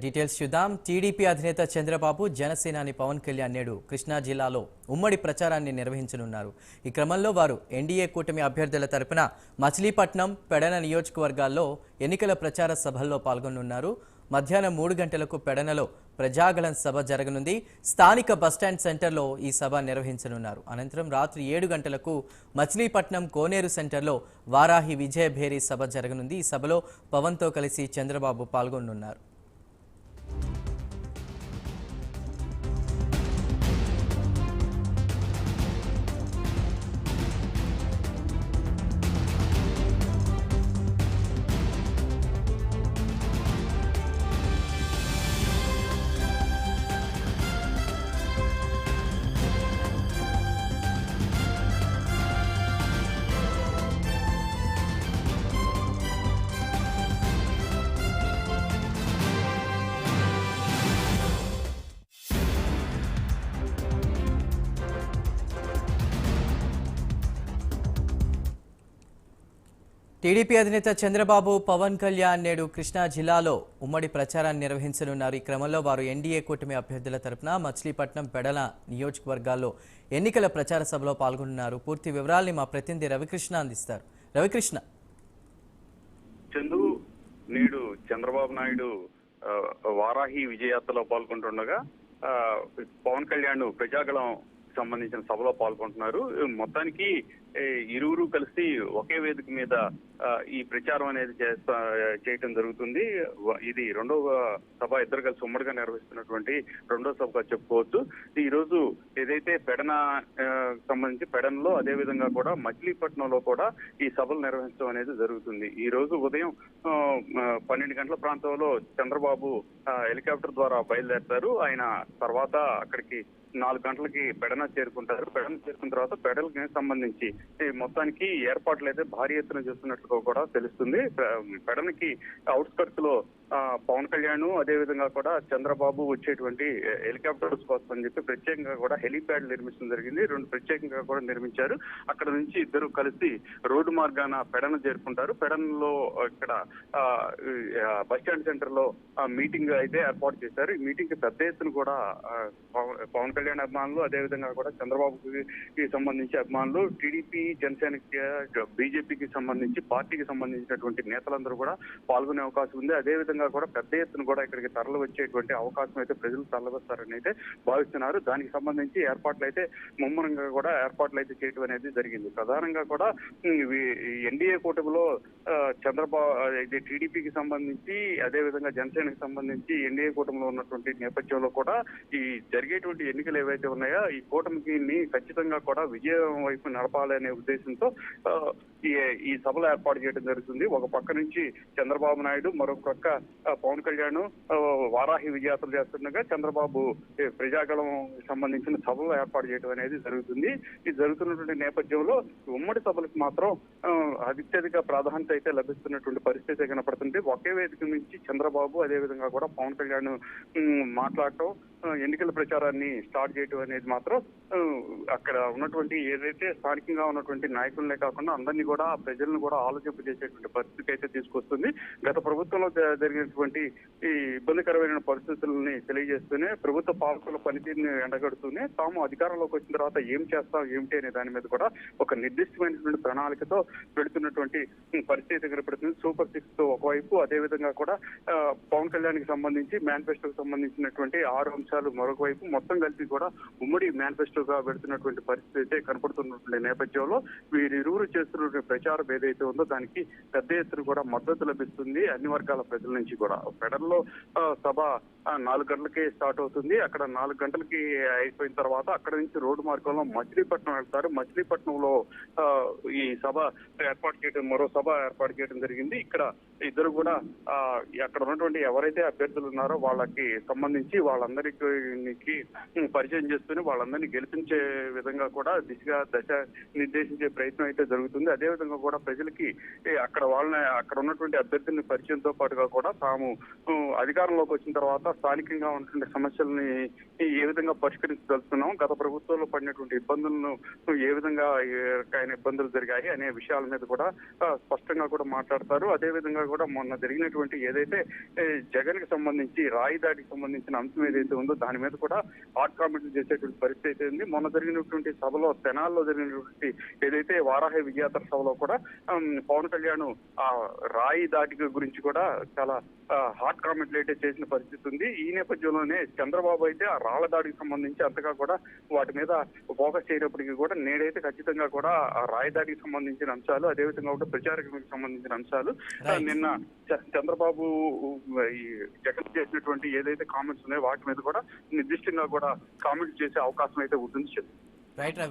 Details చూద్దాం. TDP అధినేత చంద్రబాబు జనసేనాని పవన్ కళ్యాణ్ నేడు కృష్ణా జిల్లాలో ఉమ్మడి ప్రచారాన్ని నిర్వహించనున్నారు. ఈ క్రమంలో వారు ఎన్డీఏ కూటమి అభ్యర్థుల తరపున మచిలీపట్నం పెడన నియోజకవర్గాల్లో ఎన్నికల ప్రచార సభల్లో పాల్గొనున్నారు. మధ్యాహ్నం మూడు గంటలకు పెడనలో ప్రజాగళం సభ జరగనుంది. స్థానిక బస్టాండ్ సెంటర్లో ఈ సభ నిర్వహించనున్నారు. అనంతరం రాత్రి ఏడు గంటలకు మచిలీపట్నం కోనేరు సెంటర్లో వారాహి విజయభేరి సభ జరగనుంది. ఈ సభలో పవన్తో కలిసి చంద్రబాబు పాల్గొనున్నారు. టీడీపీ అధినేత చంద్రబాబు పవన్ కళ్యాణ్ నేడు కృష్ణా జిల్లాలో ఉమ్మడి ప్రచారాన్ని నిర్వహించనున్నారు. ఈ క్రమంలో వారు ఎన్డీఏ కూటమి అభ్యర్థుల తరపున మచిలీపట్నం పెడల నియోజకవర్గాల్లో ఎన్నికల ప్రచార సభలో పాల్గొంటున్నారు పూర్తి వివరాల్ని మా ప్రతినిధి రవికృష్ణ అందిస్తారు. రవికృష్ణ. చందు నేడు చంద్రబాబు నాయుడు వారాహి విజయయాత్రలో పాల్గొంటుండగా పవన్ కళ్యాణ్ ప్రజాగళం సంబంధించిన సభలో పాల్గొంటున్నారు. మొత్తానికి ఇరువురు కలిసి ఒకే వేదిక మీద ఈ ప్రచారం అనేది చేస్తా చేయటం జరుగుతుంది. ఇది రెండవ సభ ఇద్దరు కలిసి ఉమ్మడిగా నిర్వహిస్తున్నటువంటి రెండో సభగా చెప్పుకోవచ్చు. ఈ రోజు ఏదైతే పెడన సంబంధించి పెడనలో అదే విధంగా కూడా మచిలీపట్నంలో కూడా ఈ సభలు నిర్వహించడం అనేది జరుగుతుంది. ఈ రోజు ఉదయం పన్నెండు గంటల ప్రాంతంలో చంద్రబాబు హెలికాప్టర్ ద్వారా బయలుదేరతారు. ఆయన తర్వాత అక్కడికి నాలుగు గంటలకి పెడన చేరుకుంటారు. పెడన చేరుకున్న తర్వాత పెడలకి సంబంధించి ఈ మొత్తానికి ఏర్పాట్లు అయితే భారీ ఎత్తున చేస్తున్నట్లు కూడా తెలుస్తుంది. పెడనికి అవుట్స్కర్ట్స్లో పవన్ కళ్యాణ్ అదే విధంగా కూడా చంద్రబాబు వచ్చేటువంటి హెలికాప్టర్స్ కోసం అని చెప్పి ప్రత్యేకంగా కూడా హెలిప్యాడ్ నిర్మించడం జరిగింది. రెండు ప్రత్యేకంగా కూడా నిర్మించారు. అక్కడ నుంచి ఇద్దరు కలిసి రోడ్డు మార్గాన పెడన చేరుకుంటారు పెడనలో ఇక్కడ బస్టాండ్ బస్ స్టాండ్ సెంటర్లో మీటింగ్ అయితే ఏర్పాటు చేశారు. ఈ మీటింగ్కి పెద్ద ఎత్తున కూడా పవన్- పవన్ కళ్యాణ్ అభిమానులు అదే విధంగా కూడా చంద్రబాబుకి సంబంధించి అభిమానులు టీడీపీ జనసేనకి బీజేపీకి సంబంధించి పార్టీకి సంబంధించినటువంటి నేతలందరూ కూడా పాల్గొనే అవకాశం ఉంది. అదే విధంగా కూడా పెద్ద ఎత్తున కూడా ఇక్కడికి తరలి వచ్చేటువంటి అవకాశం అయితే ప్రజలు తరలివస్తారని అయితే భావిస్తున్నారు. దానికి సంబంధించి ఏర్పాట్లు అయితే ముమ్మరంగా కూడా ఏర్పాట్లు అయితే చేయడం అనేది జరిగింది. ప్రధానంగా కూడా ఈ ఎన్డీఏ కూటమిలో చంద్రబాబు ఇది టీడీపీకి సంబంధించి అదేవిధంగా జనసేనకి సంబంధించి ఎన్డీఏ కూటమిలో ఉన్నటువంటి నేపథ్యంలో కూడా ఈ జరిగేటువంటి ఎన్నికలు ఏవైతే ఉన్నాయో ఈ కూటమికి ఖచ్చితంగా కూడా విజయం వైపు నడపాలనే ఉద్దేశంతో ఈ ఈ సభలు ఏర్పాటు చేయడం జరుగుతుంది. ఒక పక్క నుంచి చంద్రబాబు నాయుడు మరొక పక్క పవన్ కళ్యాణ్ వారాహి విజయాత్రలు చేస్తుండగా చంద్రబాబు ప్రజాగళం సంబంధించిన సభలు ఏర్పాటు చేయడం అనేది జరుగుతుంది. ఇది జరుగుతున్నటువంటి నేపథ్యంలో ఉమ్మడి సభలకు మాత్రం అత్యధిక ప్రాధాన్యత అయితే లభిస్తున్నటువంటి పరిస్థితి కనపడుతుంది. ఒకే వేదిక నుంచి చంద్రబాబు అదే విధంగా కూడా పవన్ కళ్యాణ్ మాట్లాడటం ఎన్నికల ప్రచారాన్ని స్టార్ట్ చేయడం అనేది మాత్రం అక్కడ ఉన్నటువంటి ఏదైతే స్థానికంగా ఉన్నటువంటి నాయకులనే కాకుండా అందరినీ కూడా ప్రజలను కూడా ఆలోచింపజేసేటువంటి పరిస్థితి అయితే తీసుకొస్తుంది. గత ప్రభుత్వంలో జరిగినటువంటి ఈ ఇబ్బందికరమైన పరిస్థితులని తెలియజేస్తూనే ప్రభుత్వ పాలకుల పనితీరుని ఎండగడుతూనే తాము అధికారంలోకి వచ్చిన తర్వాత ఏం చేస్తాం ఏమిటి అనే దాని మీద కూడా ఒక నిర్దిష్టమైనటువంటి ప్రణాళికతో పెడుతున్నటువంటి పరిస్థితి కనపడుతుంది. సూపర్ సిక్స్తో ఒకవైపు అదే విధంగా కూడా పవన్ కళ్యాణ్కి సంబంధించి మేనిఫెస్టోకి సంబంధించినటువంటి ఆరు అంశాలు మరొక వైపు మొత్తం కలిపి కూడా ఉమ్మడి మేనిఫెస్టోగా పెడుతున్నటువంటి పరిస్థితి అయితే కనపడుతున్నటువంటి నేపథ్యంలో వీరిరువురు చేస్తున్నటువంటి ప్రచారం ఏదైతే ఉందో దానికి పెద్ద ఎత్తున కూడా మద్దతు లభిస్తుంది. అన్ని వర్గాల ప్రజల నుంచి కూడా. ఫెడరల్లో సభ నాలుగు గంటలకే స్టార్ట్ అవుతుంది. అక్కడ నాలుగు గంటలకి అయిపోయిన తర్వాత అక్కడ నుంచి రోడ్డు మార్గంలో మచిలీపట్నం వెళ్తారు. మచిలీపట్నంలో ఈ సభ ఏర్పాటు చేయడం మరో సభ ఏర్పాటు చేయడం జరిగింది. ఇక్కడ ఇద్దరు కూడా అక్కడ ఉన్నటువంటి ఎవరైతే అభ్యర్థులు ఉన్నారో వాళ్ళకి సంబంధించి వాళ్ళందరికీ పరిచయం చేస్తూనే వాళ్ళందరినీ గెలిపించే విధంగా కూడా దిశగా దశ నిర్దేశించే ప్రయత్నం అయితే జరుగుతుంది. అదే విధంగా కూడా ప్రజలకి అక్కడ వాళ్ళని అక్కడ ఉన్నటువంటి అభ్యర్థుల్ని పరిచయంతో పాటుగా కూడా తాము అధికారంలోకి వచ్చిన తర్వాత స్థానికంగా ఉన్నటువంటి సమస్యల్ని ఏ విధంగా పరిష్కరించదలుచుకున్నాం గత ప్రభుత్వంలో పడినటువంటి ఇబ్బందులను ఏ విధంగా ఆయన ఇబ్బందులు జరిగాయి అనే విషయాల మీద కూడా స్పష్టంగా కూడా మాట్లాడతారు. అదే విధంగా కూడా మొన్న జరిగినటువంటి ఏదైతే జగన్కి సంబంధించి రాయి దాడికి సంబంధించిన అంశం ఏదైతే ఉందో దాని మీద కూడా హాట్ కామెంట్లు చేసేటువంటి పరిస్థితి అయితే ఉంది. మొన్న జరిగినటువంటి సభలో తెనాల్లో జరిగినటువంటి ఏదైతే వారాహె విజయాత్ర సభ సభలో కూడా పవన్ కళ్యాణ్ ఆ రాయి దాటి గురించి కూడా చాలా హాట్ కామెంట్లు అయితే చేసిన పరిస్థితి ఉంది. ఈ నేపథ్యంలోనే చంద్రబాబు అయితే ఆ రాళ్ళ దాడికి సంబంధించి అంతగా కూడా వాటి మీద ఫోకస్ చేయనప్పటికీ కూడా నేడైతే ఖచ్చితంగా కూడా ఆ రాయి దాడికి సంబంధించిన అంశాలు అదేవిధంగా కూడా ప్రచారకులకు సంబంధించిన అంశాలు. నిన్న చంద్రబాబు ఈ జగన్ చేసినటువంటి ఏదైతే కామెంట్స్ ఉన్నాయో వాటి మీద కూడా నిర్దిష్టంగా కూడా కామెంట్ చేసే అవకాశం అయితే ఉంటుంది రైట్